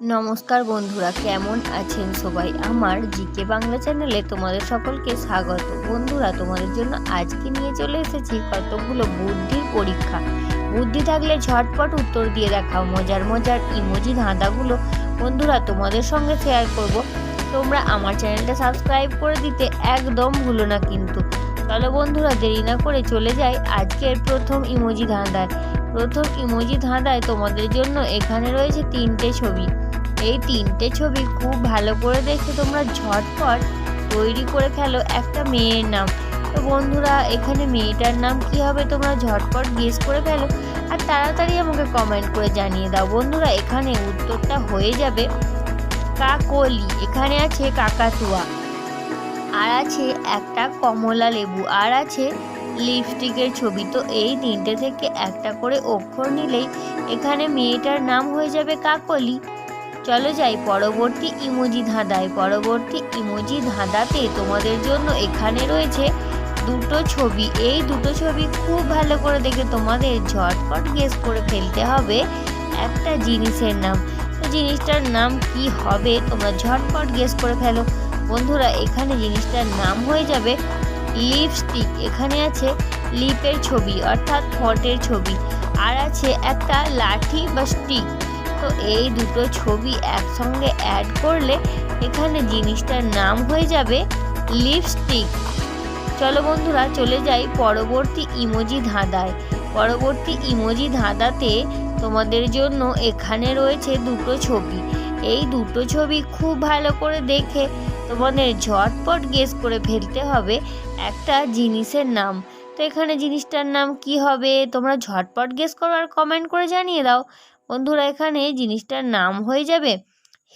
নমস্কার বন্ধুরা, কেমন আছেন সবাই? আমার জিকে বাংলা চ্যানেলে তোমাদের সকলকে স্বাগত। বন্ধুরা, তোমাদের জন্য আজকে নিয়ে চলে এসেছি কতগুলো বুদ্ধির পরীক্ষা। বুদ্ধি থাকলে ঝটপট উত্তর দিয়ে দেখাও, মজার মজার ইমোজি ধাঁধাগুলো। বন্ধুরা, তোমাদের সঙ্গে শেয়ার করব। তোমরা আমার চ্যানেলটা সাবস্ক্রাইব করে দিতে একদম ভুলো না কিন্তু। চলো বন্ধুরা, দেরি না করে চলে যাই আজকের প্রথম ইমোজি ধাঁধায়। প্রথম ইমোজি ধাঁধায় তোমাদের জন্য এখানে রয়েছে তিনটে ছবি। এই তিনটে ছবি খুব ভালো করে দেখে তোমরা ঝটপট তৈরি করে ফেলো একটা মেয়ের নাম। তো বন্ধুরা, এখানে মেয়েটার নাম কি হবে তোমরা ঝটপট গেস করে ফেলো আর তাড়াতাড়ি আমাকে কমেন্ট করে জানিয়ে দাও। বন্ধুরা, এখানে উত্তরটা হয়ে যাবে কাকলি। এখানে আছে কাকাতুয়া। আর আছে একটা কমলা লেবু আর আছে লিপস্টিকের ছবি। তো এই তিনটে থেকে একটা করে অক্ষর নিলেই এখানে মেয়েটার নাম হয়ে যাবে কাকলি। চলো যাই পরবর্তী ইমোজি ধাঁধায়। পরবর্তী ইমোজি ধাঁধাতে তোমাদের জন্য এখানে রয়েছে দুটো ছবি। এই দুটো ছবি খুব ভালো করে দেখে তোমাদের ঝটপট গেস করে ফেলতে হবে একটা জিনিসের নাম। জিনিসটার নাম কি হবে? তোমরা ঝটপট গেস করে ফেলো। বন্ধুরা, এখানে জিনিসটার নাম হয়ে যাবে লিপস্টিক এখানে আছে লিপের ছবি, অর্থাৎ ঠোঁটের ছবি। আর আছে একটা লাঠি বা স্টিক তো এই দুটো ছবি একসঙ্গে অ্যাড করলে এখানে জিনিসটার নাম হয়ে যাবে লিপস্টিক চলো বন্ধুরা, চলে যাই পরবর্তী ইমোজি ধাঁধায়। পরবর্তী ইমোজি ধাঁধাতে তোমাদের জন্য এখানে রয়েছে দুটো ছবি। এই দুটো ছবি খুব ভালো করে দেখে তোমাদের ঝটপট গেস করে ফেলতে হবে একটা জিনিসের নাম। তো এখানে জিনিসটার নাম কি হবে? তোমরা ঝটপট গেস করো আর কমেন্ট করে জানিয়ে দাও। বন্ধুরা, এখানে জিনিসটার নাম হয়ে যাবে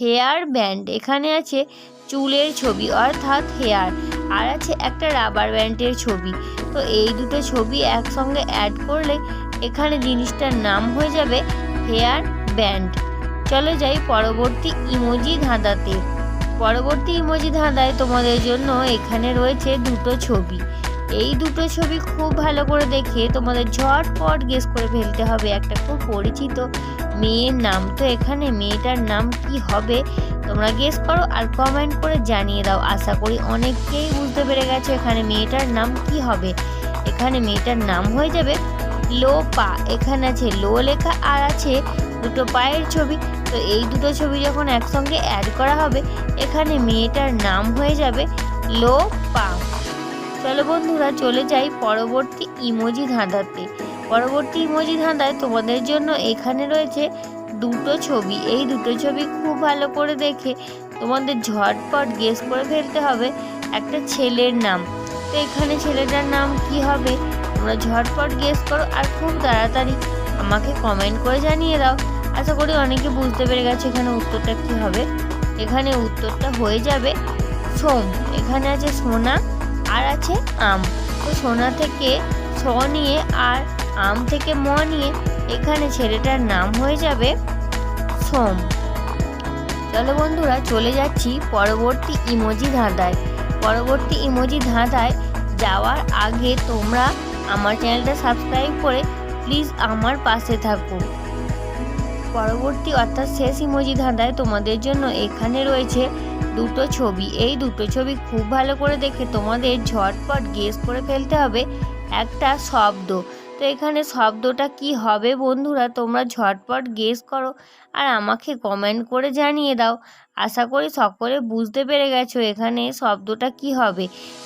হেয়ার ব্যান্ড। এখানে আছে চুলের ছবি, অর্থাৎ হেয়ার। আর আছে একটা রাবার ব্যান্ডের ছবি। তো এই দুটো ছবি একসঙ্গে অ্যাড করলে এখানে জিনিসটার নাম হয়ে যাবে হেয়ার ব্যান্ড। চলো যাই পরবর্তী ইমোজি ধাঁধাতে। পরবর্তী ইমোজি ধাঁধায় তোমাদের জন্য এখানে রয়েছে দুটো ছবি। এই দুটো ছবি খুব ভালো করে দেখে তোমাদের ঝটপট গেস করে ফেলতে হবে একটা খুব পরিচিত মেয়ের নাম। তো এখানে মেয়েটার নাম কি হবে তোমরা গেস করো আর কমেন্ট করে জানিয়ে দাও। আশা করি অনেককেই বুঝতে পেরে গেছো এখানে মেয়েটার নাম কি হবে। এখানে মেয়েটার নাম হয়ে যাবে লো পা এখানে আছে লো লেখা আর আছে দুটো পায়ের ছবি। তো এই দুটো ছবি যখন একসঙ্গে অ্যাড করা হবে, এখানে মেয়েটার নাম হয়ে যাবে লো পা। চলো বন্ধুরা, চলে যাই পরবর্তী ইমোজি ধাঁধাতে। পরবর্তী ইমোজি ধাঁধায় তোমাদের জন্য এখানে রয়েছে দুটো ছবি। এই দুটো ছবি খুব ভালো করে দেখে তোমাদের ঝটপট গেস করে ফেলতে হবে একটা ছেলের নাম। তো এখানে ছেলেটার নাম কি হবে? তোমরা ঝটপট গেস করো আর খুব তাড়াতাড়ি আমাকে কমেন্ট করে জানিয়ে দাও। আশা করি অনেকে বুঝতে পেরে গেছে এখানে উত্তরটা কি হবে। এখানে উত্তরটা হয়ে যাবে সোম। এখানে আছে সোনা, আর আছে আম। তো সোনা থেকে স নিয়ে আর আম থেকে ম নিয়ে এখানে ছেলেটার নাম হয়ে যাবে সোম। চলো বন্ধুরা, চলে যাচ্ছি পরবর্তী ইমোজি ধাঁধায়। পরবর্তী ইমোজি ধাঁধায় যাওয়ার আগে তোমরা আমার চ্যানেলটা সাবস্ক্রাইব করে প্লিজ আমার পাশে থাকো। পরবর্তী অর্থাৎ শেষ ইমোজি ধাঁধায় তোমাদের জন্য এখানে রয়েছে দুটো ছবি। এই দুটো ছবি খুব ভালো করে দেখে তোমাদের ঝটপট গেস করে ফেলতে হবে একটা শব্দ। তো এখানে শব্দটা কি হবে বন্ধুরা, তোমরা ঝটপট গেস করো আর আমাকে কমেন্ট করে জানিয়ে দাও। আশা করি সকলে বুঝতে পেরে গেছো এখানে শব্দটা কি হবে।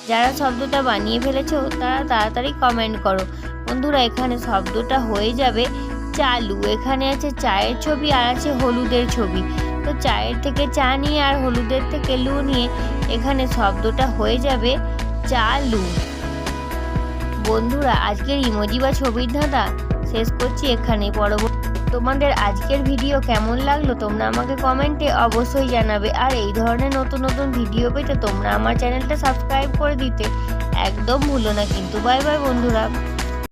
যারা শব্দটা বানিয়ে ফেলেছো, তারা তাড়াতাড়ি কমেন্ট করো। বন্ধুরা, এখানে শব্দটা হয়ে যাবে চালু এখানে আছে চায়ের ছবি আর আছে হলুদের ছবি। তো চায়ের থেকে চা নিয়ে আর হলুদের থেকে লু নিয়ে এখানে শব্দটা হয়ে যাবে চালু বন্ধুরা, আজকের ইমোজি বা ছবির ধাঁধা শেষ করছি এখানে পরবর্তী তোমাদের আজকের ভিডিও কেমন লাগল তোমরা আমাকে কমেন্টে অবশ্যই জানাবে। আর এই ধরনের নতুন নতুন ভিডিও পেতে তোমরা আমার চ্যানেলটা সাবস্ক্রাইব করে দিতে। একদম ভুলো না কিন্তু। বাই বাই বন্ধুরা।